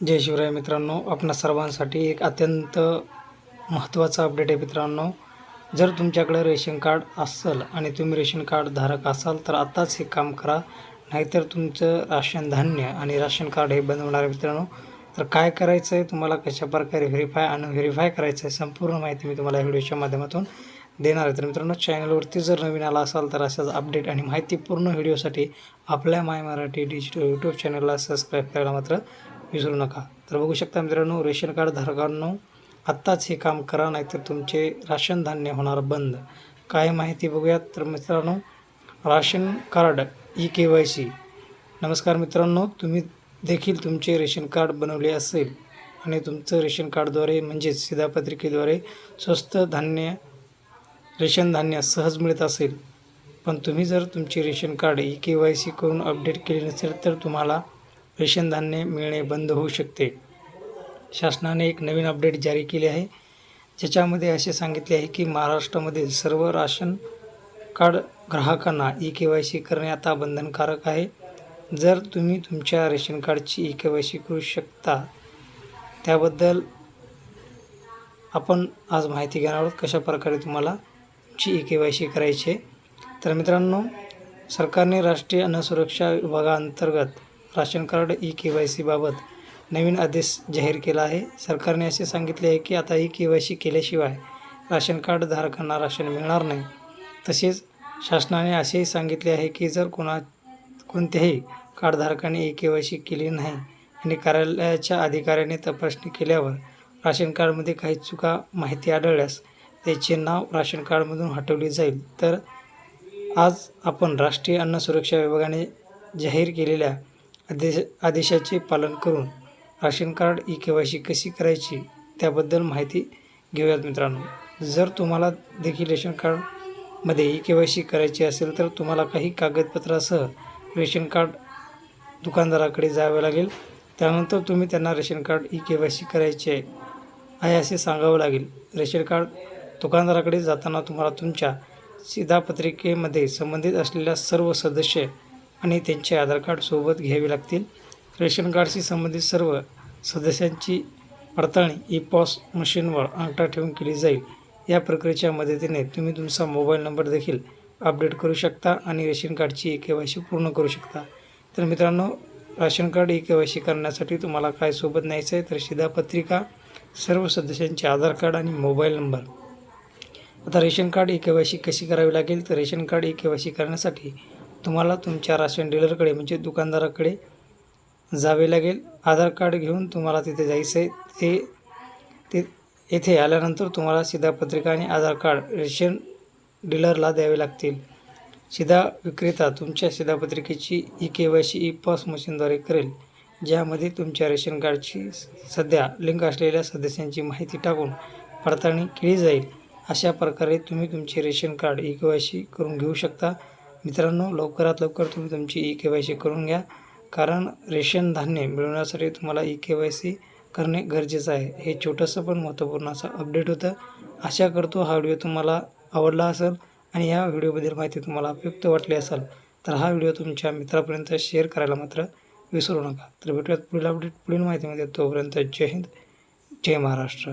जय शिवराय मित्रांनो आपणा सर्वांसाठी एक अत्यंत महत्त्वाचा अपडेट आहे मित्रांनो. जर तुमच्याकडे रेशन कार्ड असेल आणि तुम्ही रेशन कार्ड धारक असाल तर आत्ताच हे काम करा. नाहीतर तुमचं राशन धान्य आणि राशन कार्ड हे बंद होणार आहे मित्रांनो. तर काय करायचं आहे तुम्हाला कशा प्रकारे व्हेरीफाय आणि व्हेरीफाय करायचं आहे संपूर्ण माहिती मी तुम्हाला व्हिडिओच्या माध्यमातून देणार आहे. तर मित्रांनो चॅनलवरती जर नवीन आला असाल तर अशाच अपडेट आणि माहितीपूर्ण व्हिडिओसाठी आपल्या माय मराठी डिजिटल यूट्यूब चॅनलला सबस्क्राईब करायला मात्र विसरू नका. तर बघू शकता मित्रांनो रेशन कार्ड धारकांनो आत्ताच हे काम करा नाहीतर तुमचे राशन धान्य होणार बंद. काय माहिती बघूयात. तर मित्रांनो ration card e K Y C. नमस्कार मित्रांनो तुम्ही देखील तुमचे रेशन कार्ड बनवले असेल आणि तुमचं रेशन कार्डद्वारे म्हणजेच शिधापत्रिकेद्वारे स्वस्त धान्य रेशन धान्य सहज मिळत असेल. पण तुम्ही जर तुमचे ration card e K Y C करून अपडेट केले नसेल तर तुम्हाला रेशन धान्य मिळणे बंद होऊ शकते. शासनाने एक नवीन अपडेट जारी केले आहे. ज्याच्यामध्ये असे सांगितले आहे की महाराष्ट्रामधील सर्व राशन कार्ड ग्राहकांना ई के वाय सी करणे आता बंधनकारक आहे. जर तुम्ही तुमच्या रेशन कार्डची ई के वाय सी करू शकता त्याबद्दल आपण आज माहिती घेणार आहोत कशा प्रकारे तुम्हाला तुमची ई के वाय सी करायची आहे. तर मित्रांनो सरकारने राष्ट्रीय अन्न सुरक्षा विभागाअंतर्गत ration card e K Y सीबाबत नवीन आदेश जाहीर केला आहे. सरकारने असे सांगितले आहे की आता ई के वाय सी केल्याशिवाय राशन कार्ड धारकांना राशन मिळणार नाही. तसेच शासनाने असेही सांगितले आहे की जर कोणा कोणत्याही कार्डधारकाने ई के वाय सी केली नाही आणि कार्यालयाच्या अधिकाऱ्याने तपासणी केल्यावर राशन कार्डमध्ये काही चुका माहिती आढळल्यास त्याचे नाव राशन कार्डमधून हटवले जाईल. तर आज आपण राष्ट्रीय अन्न सुरक्षा विभागाने जाहीर केलेल्या आदेश आदेशाचे पालन करून ration card e K Y C कशी करायची त्याबद्दल माहिती घेऊयात मित्रांनो. जर तुम्हाला देखील रेशन कार्डमध्ये ई के वाय सी करायची असेल तर तुम्हाला काही कागदपत्रासह रेशन कार्ड दुकानदाराकडे जावे लागेल. त्यानंतर तुम्ही त्यांना ration card e K Y C करायचे आहे असे सांगावं लागेल. रेशन कार्ड दुकानदाराकडे जाताना तुम्हाला तुमच्या शिधापत्रिकेमध्ये संबंधित असलेल्या सर्व सदस्य आणि त्यांचे आधार कार्ड सोबत घ्यावे लागतील. रेशन कार्डशी संबंधित सर्व सदस्यांची पडताळणी ई पॉस मशीनवर अंगठा ठेवून केली जाईल. या प्रक्रियेच्या मदतीने तुम्ही तुमचा मोबाईल नंबर देखील अपडेट करू शकता आणि रेशन कार्डची ई के वाय सी पूर्ण करू शकता. तर मित्रांनो ration card e K Y C करण्यासाठी तुम्हाला काय सोबत न्यायचं आहे तर शिधापत्रिका सर्व सदस्यांचे आधार कार्ड आणि मोबाईल नंबर. आता ration card e K Y C कशी करावी लागेल? तर ration card e K Y C करण्यासाठी तुम्हाला तुमच्या राशन डीलरकडे म्हणजे दुकानदाराकडे जावे लागेल. आधार कार्ड घेऊन तुम्हाला तिथे जायचं आहे ते ते येथे आल्यानंतर तुम्हाला शिधापत्रिका आणि आधार कार्ड रेशन डीलरला द्यावे लागतील. शिधा विक्रेता तुमच्या शिधापत्रिकेची e K Y C e POS मशीनद्वारे करेल ज्यामध्ये तुमच्या रेशन कार्डची सध्या लिंक असलेल्या सदस्यांची माहिती टाकून पडताळणी केली जाईल. अशा प्रकारे तुम्ही तुमचे ration card e K Y C करून घेऊ शकता. मित्रांनो लवकरात लवकर तुम्ही तुमची ई के वाय सी करून घ्या. कारण रेशन धान्य मिळवण्यासाठी तुम्हाला ई के वाय सी करणे गरजेचं आहे. हे छोटंसं पण महत्त्वपूर्ण असं अपडेट होतं. आशा करतो हा व्हिडिओ तुम्हाला आवडला असेल आणि या व्हिडिओबद्दल माहिती तुम्हाला उपयुक्त वाटली असेल तर हा व्हिडिओ तुमच्या मित्रापर्यंत शेअर करायला मात्र विसरू नका. तर भेटूयात पुढील अपडेट पुढील माहितीमध्ये. तोपर्यंत जय हिंद जय महाराष्ट्र.